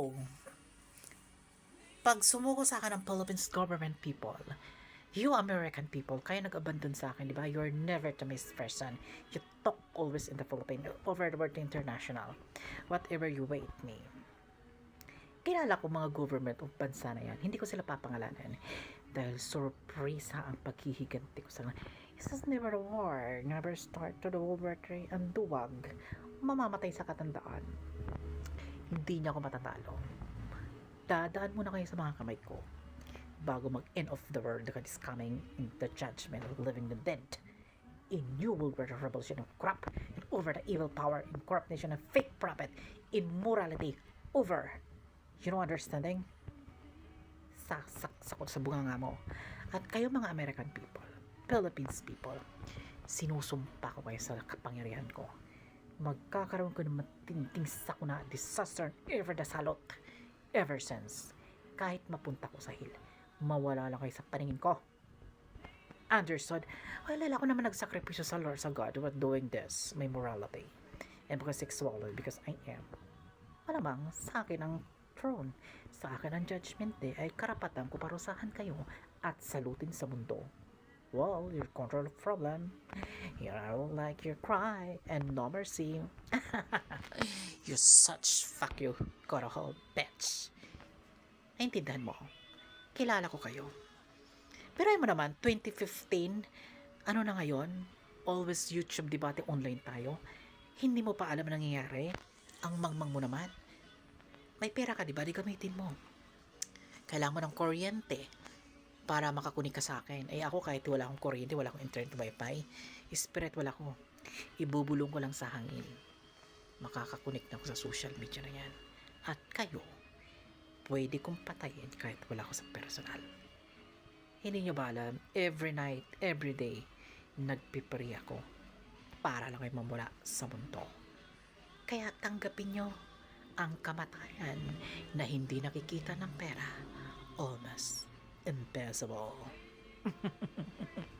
Oh. Pag sumuko sa akin ng Philippines government people, you American people, kaya nag-abandon sa akin, di ba? You're never to miss person. You talk always in the Philippines, over the world international. Whatever you wait me. Kilala ko mga government o bansa na yan. Hindi ko sila papangalanan. Dahil surprise ha ang paghihiganti ko sa This is never a war. Never start to the World War III. Ang duwag. Mamamatay sa katandaan. Hindi niya ako matatalo. Dadaan muna kayo sa mga kamay ko bago mag-end of the world God is coming in the judgment of living and the dead. In you will be the revolution of corrupt and over the evil power in corrupt nation of fake prophet, immorality over. You know understanding? Sasaksak sa bunga nga mo. At kayo mga American people, Philippines people, sinusumpa ko kayo sa kapangyarihan ko. Magkakaroon ko ng matinding sakuna, disaster, ever the salot, ever since. Kahit mapunta ko sa hill, mawala lang kayo sa paningin ko. Understood? Alala ko naman nagsakripisyo sa Lord sa God with doing this, my morality. And because sexuality, because I am. Malamang sa akin ang throne. Sa akin ang judgment day ay karapatan ko parusahan kayo at salutin sa mundo. Well, your control problem. Here I will like your cry and no mercy. you such fuck you, whole bitch. Naintindihan mo? Kilala ko kayo. Pero mo naman, 2015, ano na ngayon? Always YouTube debate online tayo. Hindi mo pa alam ang nangyayari? Ang mangmang mo naman. May pera ka, di ba? Di gamitin mo. Kailangan mo ng kuryente para makakunik ka sa akin. Eh ako kahit wala akong kuryente, wala akong internet wifi, spirit wala ko. Ibubulong ko lang sa hangin. Makakakunik na ako sa social media na yan. At kayo, pwede kong patayin kahit wala ko sa personal. Hindi nyo ba alam, every night, every day, nagpipray ako para lang kayo mamula sa mundo. Kaya tanggapin nyo ang kamatayan na hindi nakikita ng pera. impassable.